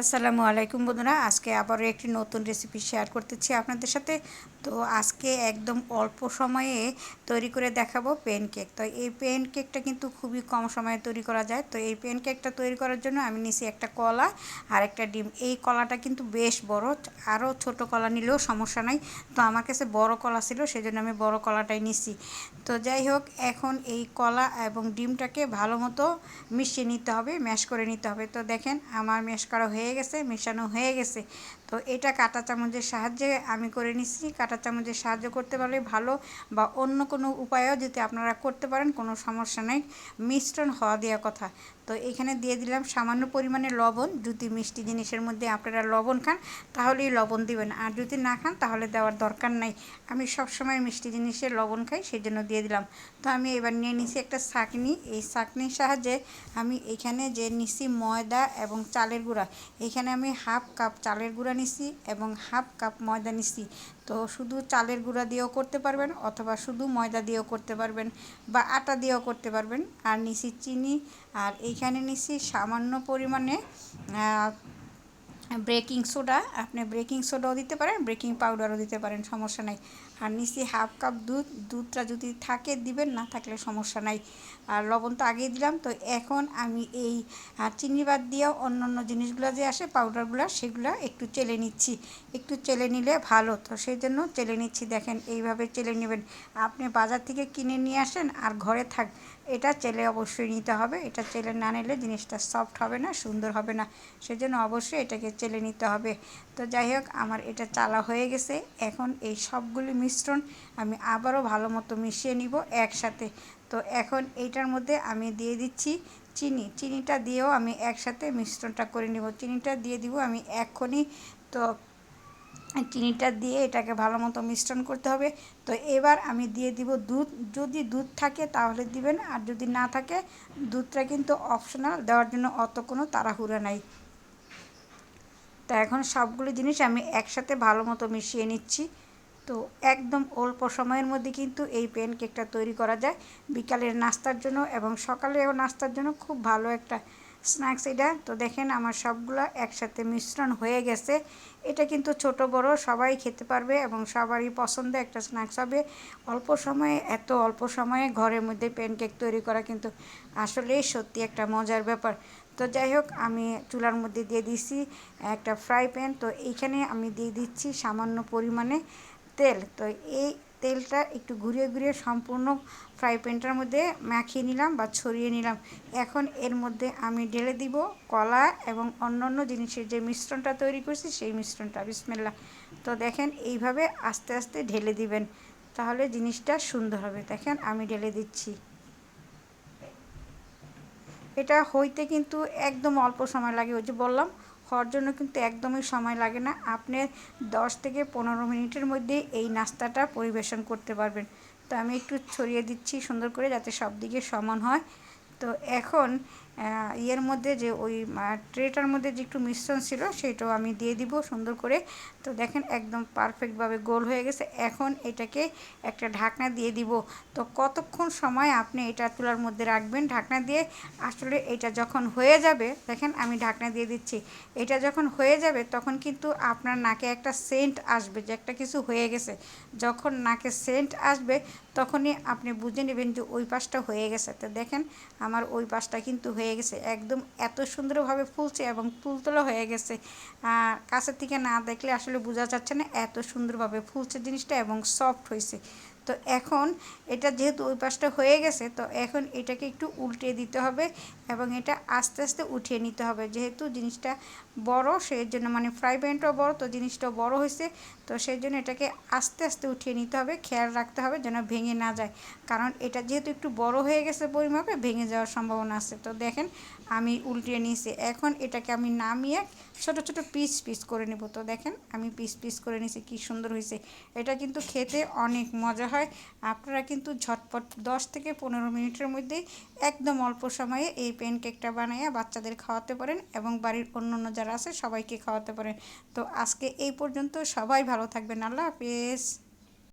আসসালামু আলাইকুম বন্ধুরা, আজকে আবারও একটি নতুন রেসিপি শেয়ার করতেছি আপনাদের সাথে। তো আজকে একদম অল্প সময়ে তৈরি করে দেখাবো পেন কেক তো এই পেন কেকটা কিন্তু খুবই কম সময়ে তৈরি করা যায়। তো এই পেন কেকটা তৈরি করার জন্য আমি নিছি একটা কলা আর একটা ডিম। এই কলাটা কিন্তু বেশ বড়, আরও ছোট কলা নিলেও সমস্যা নাই। তো আমার কাছে বড় কলা ছিল, সেজন্য আমি বড় কলাটাই নিছি। তো যাই হোক, এখন এই কলা এবং ডিমটাকে ভালো মতো মিশিয়ে নিতে হবে ম্যাশ করে নিতে হবে। তো দেখেন, আমার ম্যাশ করা হয়ে গেছে মেশানো হয়ে গেছে তো এটা কাঁটা চামচের সাহায্যে আমি করে নিচ্ছি। কাঁটা চামচের সাহায্য করতে পারলে ভালো বা অন্য কোনো উপায়ও যদি আপনারা করতে পারেন, কোনো সমস্যা নেই। মিশ্রণ হওয়া দেওয়া কথা। তো এখানে দিয়ে দিলাম সামান্য পরিমাণে লবণ। যদি মিষ্টি জিনিসের মধ্যে আপনারা লবণ খান, তাহলেই লবণ দিবেন। আর যদি না খান, তাহলে দেওয়ার দরকার নাই। আমি সবসময় মিষ্টি জিনিসে লবণ খাই সেই জন্য দিয়ে দিলাম। তো আমি এবার নিয়ে নিছি একটা শাকনি এই শাকনির সাহায্যে আমি এখানে যে নিছি ময়দা এবং চালের গুঁড়া। এখানে আমি হাফ কাপ চালের গুঁড়া নিছি এবং হাফ কাপ ময়দা নিছি। তো শুধু চালের গুঁড়া দিয়েও করতে পারবেন অথবা শুধু ময়দা দিয়েও করতে পারবেন বা আটা দিয়েও করতে পারবেন। আর নিছি চিনি, আর এইখানে নিছি সামান্য পরিমাণে ব্রেকিং সোডা। আপনি ব্রেকিং সোডাও দিতে পারেন, ব্রেকিং পাউডারও দিতে পারেন, সমস্যা নাই। আর নিচে হাফ কাপ দুধ, দুধটা যদি থাকে দিবেন, না থাকলে সমস্যা নাই। আর লবণ তো আগেই দিলাম, তো এখন আমি এই চিনি বাদ দিয়েও অন্য অন্য জিনিসগুলো যে আসে পাউডারগুলো সেগুলো একটু চেলে নিচ্ছি। একটু চেলে নিলে ভালো, তো সেই জন্য চেলে নিচ্ছি। দেখেন এইভাবে চেলে নেবেন। আপনি বাজার থেকে কিনে নিয়ে আসেন আর ঘরে থাক, এটা চেলে অবশ্যই নিতে হবে। এটা চেলে না নিলে জিনিসটা সফট হবে না, সুন্দর হবে না। সেজন্য অবশ্যই এটাকে চেলে নিতে হবে। তো যাই হোক, আমার এটা চালা হয়ে গেছে। এখন এই সবগুলি মিশ্রণ আমি আবারও ভালো মতো মিশিয়ে নিব একসাথে। তো এখন এইটার মধ্যে আমি দিয়ে দিচ্ছি চিনি। চিনিটা দিয়েও আমি একসাথে মিশ্রণটা করে নিব। চিনিটা দিয়ে দিব আমি এক্ষুনি। তো চিনিটা দিয়ে এটাকে ভালো মতো মিশ্রণ করতে হবে। তো এবার আমি দিয়ে দিব দুধ। যদি দুধ থাকে তাহলে দিবেন, আর যদি না থাকে, দুধটা কিন্তু অপশনাল, দেওয়ার জন্য অত কোনো তাড়াহুড়া নাই। তা এখন সবগুলো জিনিস আমি একসাথে ভালো মতো মিশিয়ে নিচ্ছি। তো একদম অল্প সময়ের মধ্যে কিন্তু এই প্যান কেকটা তৈরি করা যায়। বিকালের নাস্তার জন্য এবং সকালেও নাস্তার জন্য খুব ভালো একটা স্ন্যাক্স এটা। তো দেখেন আমার সবগুলো একসাথে মিশ্রণ হয়ে গেছে। এটা কিন্তু ছোট, বড়, সবাই খেতে পারবে এবং সবারই পছন্দ একটা স্ন্যাক্স হবে। অল্প সময়ে, এত অল্প সময়ে ঘরের মধ্যে প্যানকেক তৈরি করা কিন্তু আসলেই সত্যি একটা মজার ব্যাপার। তো যাই হোক, আমি চুলার মধ্যে দিয়ে দিচ্ছি একটা ফ্রাই প্যান তো এইখানে আমি দিয়ে দিচ্ছি সামান্য পরিমাণে তেল। তো এই তেলটা একটু ঘুরিয়ে ঘুরিয়ে সম্পূর্ণ ফ্রাই প্যানটার মধ্যে মাখিয়ে নিলাম বা ছড়িয়ে নিলাম। এখন এর মধ্যে আমি ঢেলে দিব কলা এবং অন্য অন্য জিনিসের যে মিশ্রণটা তৈরি করছি সেই মিশ্রণটা বিসমেল্লা তো দেখেন এইভাবে আস্তে আস্তে ঢেলে দিবেন, তাহলে জিনিসটা সুন্দর হবে। দেখেন আমি ঢেলে দিচ্ছি। এটা হইতে কিন্তু একদম অল্প সময় লাগে, ওই যে বললাম হওয়ার জন্য কিন্তু একদমই সময় লাগে না। আপনি দশ থেকে পনেরো মিনিটের মধ্যে এই নাস্তাটা পরিবেশন করতে পারবেন। তো আমি একটু ছড়িয়ে দিচ্ছি সুন্দর করে যাতে সব দিকে সমান হয়। তো এখন ইয়ের মধ্যে যে ওই ট্রেটার মধ্যে যে একটু মিশ্রণ ছিল, সেটাও আমি দিয়ে দিব সুন্দর করে। তো দেখেন একদম পারফেক্টভাবে গোল হয়ে গেছে। এখন এটাকে একটা ঢাকনা দিয়ে দিব। তো কতক্ষণ সময় আপনি এটা তুলার মধ্যে রাখবেন? ঢাকনা দিয়ে আসলে এটা যখন হয়ে যাবে, দেখেন আমি ঢাকনা দিয়ে দিচ্ছি। এটা যখন হয়ে যাবে, তখন কিন্তু আপনার নাকে একটা সেন্ট আসবে, যে একটা কিছু হয়ে গেছে। যখন নাকে সেন্ট আসবে তখনই আপনি বুঝে নেবেন যে ওই পাশটা হয়ে গেছে। তো দেখেন, আমার ওই পাশটা কিন্তু হয়ে গেছে। একদম এত সুন্দরভাবে ফুলছে এবং তুলতলা হয়ে গেছে। কাছের থেকে না দেখলে আসলে বোঝা যাচ্ছে না এত সুন্দরভাবে ফুলছে জিনিসটা এবং সফট হয়েছে। তো এখন এটা যেহেতু ওই পাশটা হয়ে গেছে, তো এখন এটাকে একটু উল্টে দিতে হবে। এবং এটা আস্তে আস্তে উঠিয়ে নিতে হবে। যেহেতু জিনিসটা বড় সেই জন্য মানে ফ্রাই প্যানটাও বড়, তো জিনিসটাও বড় হয়েছে, তো সেই জন্য এটাকে আস্তে আস্তে উঠিয়ে নিতে হবে। খেয়াল রাখতে হবে যেন ভেঙে না যায়। কারণ এটা যেহেতু একটু বড় হয়ে গেছে পরিমাপে, ভেঙে যাওয়ার সম্ভাবনা আছে। তো দেখেন, আমি উল্টিয়ে নিয়েছি। এখন এটাকে আমি নামিয়ে ছোট ছোট পিস পিস করে নেব। তো দেখেন, আমি পিস পিস করে নিয়েছি, কী সুন্দর হয়েছে। এটা কিন্তু খেতে অনেক মজা হয়। আপনারা কিন্তু ঝটপট দশ থেকে পনেরো মিনিটের মধ্যে একদম অল্প সময়ে এই প্যান কেকটা বানাইয়া বাচ্চাদের খাওয়াতে পারেন এবং বাড়ির অন্য অন্য যারা আছে সবাইকে খাওয়াতে পারেন। তো আজকে এই পর্যন্ত সবাই ভালো থাকবেন। আল্লাহ হাফিজ।